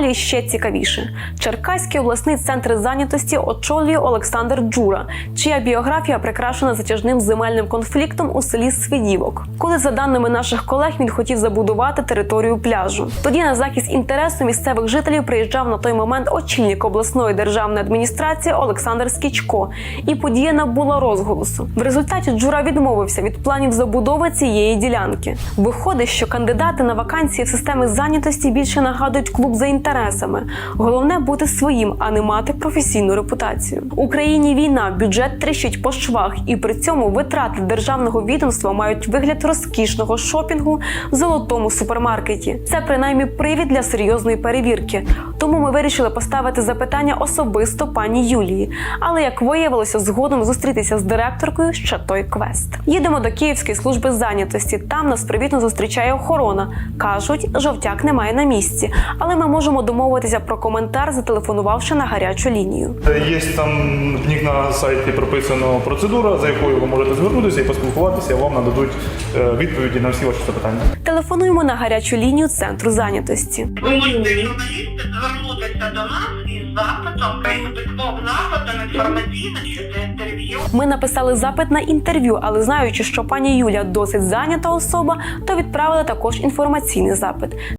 Далі ще цікавіше. Черкаський обласний центр зайнятості очолює Олександр Джура, чия біографія прикрашена затяжним земельним конфліктом у селі Свидівок. Коли, за даними наших колег, він хотів забудувати територію пляжу. Тоді на захист інтересу місцевих жителів приїжджав на той момент очільник обласної державної адміністрації Олександр Скічко, і подія набула розголосу. В результаті Джура відмовився від планів забудови цієї ділянки. Виходить, що кандидати на вакансії в системі зайнятості більше нагадують клуб за інтересами. Головне бути своїм, а не мати професійну репутацію. Україні війна, бюджет тріщить по швах, і при цьому витрати державного відомства мають вигляд розкішного шопінгу в золотому супермаркеті. Це принаймні привід для серйозної перевірки. Тому ми вирішили поставити запитання особисто пані Юлії. Але як виявилося, згодом зустрітися з директоркою ще той квест. Їдемо до Київської служби зайнятості. Там нас привітно зустрічає охорона. кажуть, жовтяк немає на місці, але ми можемо домовитися про коментар, зателефонувавши на гарячу лінію. Є там в них на сайті прописана процедура, за якою ви можете звернутися і поспілкуватися, вам нададуть е, відповіді на всі ваші запитання. Телефонуємо на гарячу лінію центру зайнятості. Ви можете журналісти звернутися до нас із запитом, щодо інтерв'ю. Ми написали запит на інтерв'ю, але знаючи, що пані Юля досить зайнята особа, то відправили також інформаційний запит.